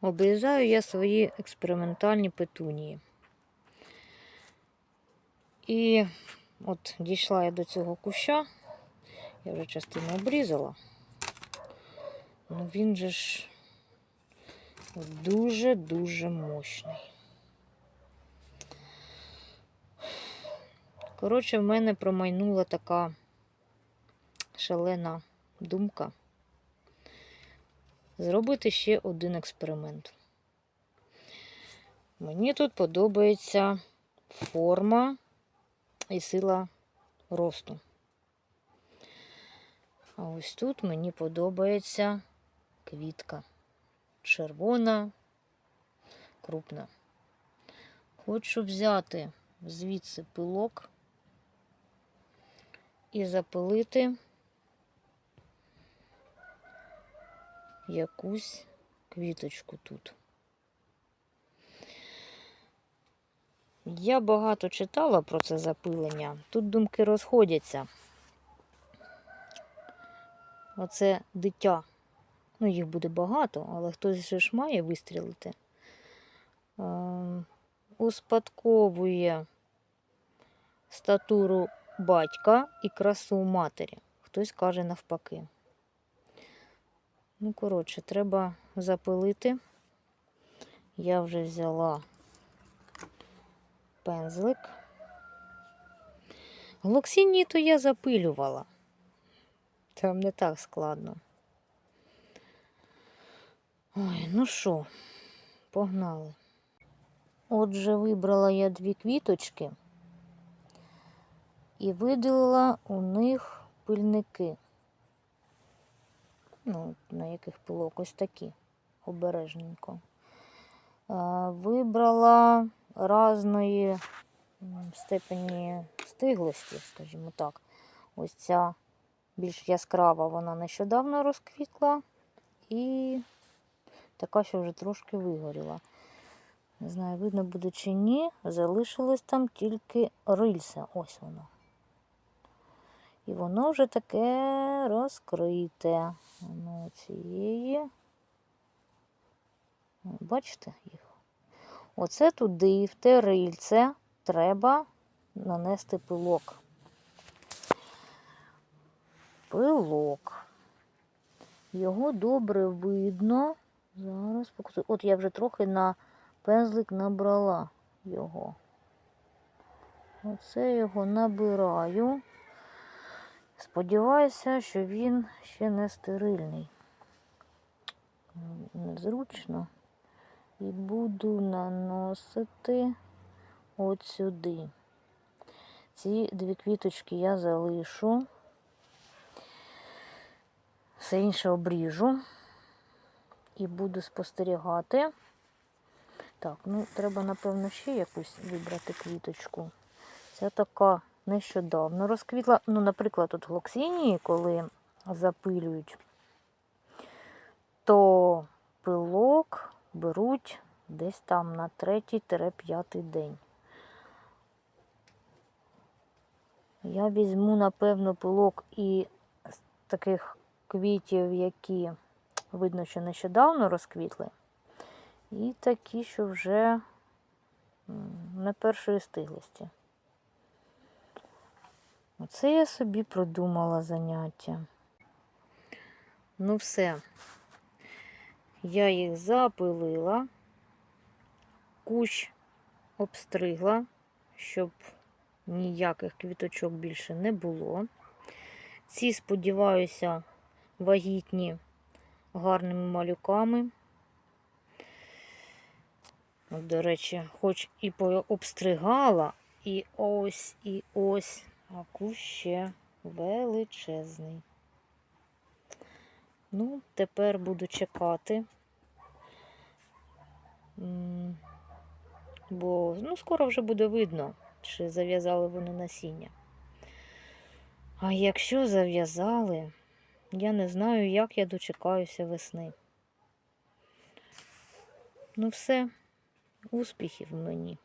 обрізаю я свої експериментальні петунії. І от дійшла я до цього куща, я вже частину обрізала. Ну він же ж дуже-дуже мощний. Коротше, в мене промайнула така шалена думка зробити ще один експеримент. Мені тут подобається форма і сила росту. А ось тут мені подобається квітка. Червона, крупна. Хочу взяти звідси пилок і запилити якусь квіточку тут. Я багато читала про це запилення. Тут думки розходяться. Оце дитя. Ну, їх буде багато, але хтось же ж має вистрілити. Е, успадковує статуру батька і красу матері. Хтось каже навпаки. Ну, коротше, треба запилити. Я вже взяла пензлик. Глоксінії то я запилювала. Там не так складно. Ой, ну що, погнали. Отже, вибрала я дві квіточки і виділила у них пильники. Ну, на яких пилок ось такі, обережненько. Вибрала разної степені стиглості, скажімо так. Ось ця більш яскрава, вона нещодавно розквітла. І така, що вже трошки вигоріла. Не знаю, видно буде чи ні. Залишилось там тільки рильце. Ось воно. І воно вже таке розкрите. Воно цієї. Бачите їх? Оце туди, в те рильце, треба нанести пилок. Пилок. Його добре видно. Зараз покажу. От я вже трохи на пензлик набрала його. Оце його набираю. Сподіваюся, що він ще не стерильний. Незручно. І буду наносити от сюди. Ці дві квіточки я залишу. Все інше обріжу і буду спостерігати. Так, ну треба, напевно, ще якусь вибрати квіточку. Ця така нещодавно розквітла. Ну, наприклад, от глоксінії, коли запилюють, то пилок беруть десь там на третій-п'ятий день. Я візьму, напевно, пилок і з таких квітів, які видно, що нещодавно розквітли, і такі, що вже не першої стиглості. Оце я собі продумала заняття. Ну, все. Я їх запилила, кущ обстригла, щоб ніяких квіточок більше не було. Ці, сподіваюся, вагітні гарними малюками. До речі, хоч і обстригала, і ось, і ось, кущ величезний. Ну, тепер буду чекати, бо ну, скоро вже буде видно, чи зав'язали вони насіння. А якщо зав'язали, я не знаю, як я дочекаюся весни. Ну, все, успіхів мені.